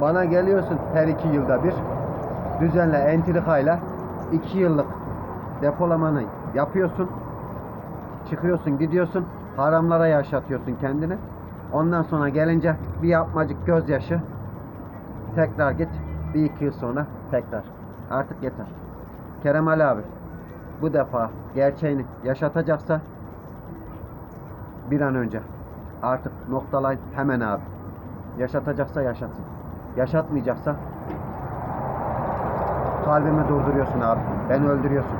Bana geliyorsun her iki yılda bir. Düzenle entrikayla iki yıllık depolamanı yapıyorsun. Çıkıyorsun gidiyorsun. Haramlara yaşatıyorsun kendini. Ondan sonra gelince bir yapmacık gözyaşı. Tekrar git. Bir iki yıl sonra tekrar. Artık yeter. Kerem Ali abi bu defa gerçeğini yaşatacaksa bir an önce artık noktalayın hemen abi. Yaşatacaksa yaşatsın. Yaşatmayacaksa kalbimi durduruyorsun abi. Beni öldürüyorsun.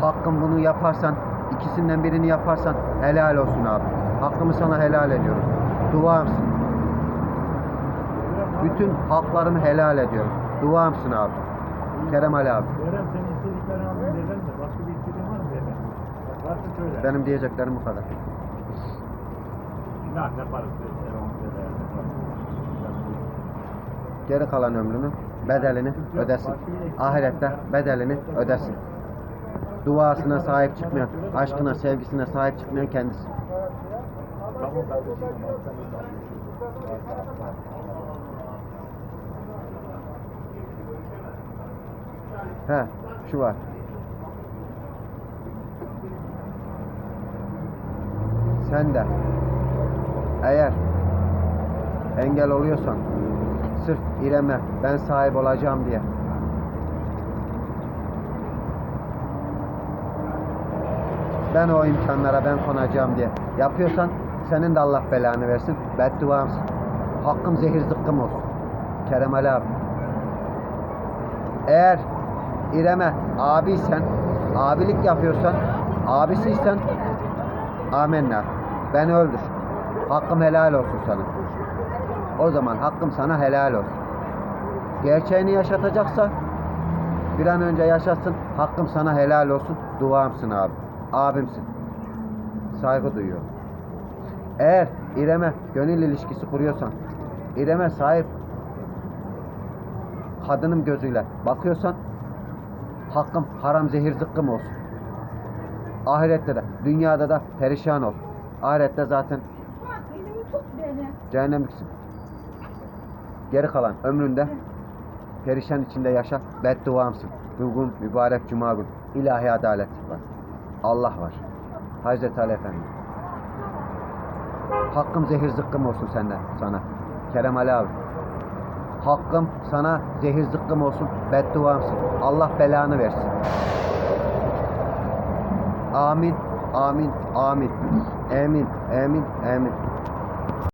Hakkım bunu yaparsan, ikisinden birini yaparsan helal olsun abi. Hakkımı sana helal ediyorum. Duamsın. Bütün haklarımı helal ediyorum. Duamsın abi. Kerem Ali abi. Kerem sen istediklerini aldın dedim de başka bir istediğin var mı dedim. Varsa söyle. Benim diyeceklerim bu kadar. Ne yaparız? Sen onu söyle. Geri kalan ömrünün bedelini ödesin. Ahirette bedelini ödesin. Duasına sahip çıkmayan, aşkına, sevgisine sahip çıkmayan kendisi. He, şu var. Sen de eğer engel oluyorsan sırf İrem'e ben sahip olacağım diye ben o imkanlara ben konacağım diye yapıyorsan senin de Allah belanı versin. Bedduamsın. Hakkım zehir zıkkım olsun. Kerem Ali abi. Eğer İrem'e abiysen, abilik yapıyorsan, abisiysen amenna. Beni öldür. Hakkım helal olsun sana. O zaman hakkım sana helal olsun. Gerçeğini yaşatacaksa bir an önce yaşasın. Hakkım sana helal olsun. Duamsın abi. Abimsin. Saygı duyuyorum. Eğer İrem'e gönül ilişkisi kuruyorsan, İrem'e sahip kadınım gözüyle bakıyorsan hakkım haram zehir zıkkım olsun. Ahirette de dünyada da perişan ol. Ahirette zaten Beni. cehennemliksin. Geri kalan ömründe perişan içinde yaşa. Bedduamsın. Bugün mübarek cuma gün. İlahi adalet var. Allah var. Hazreti Ali Efendi. Hakkım zehir zıkkım olsun senden sana. Kerem Ali abi. Hakkım sana zehir zıkkım olsun. Bedduamsın. Allah belanı versin. Amin. Amin. Amin. Emin. Emin. Emin.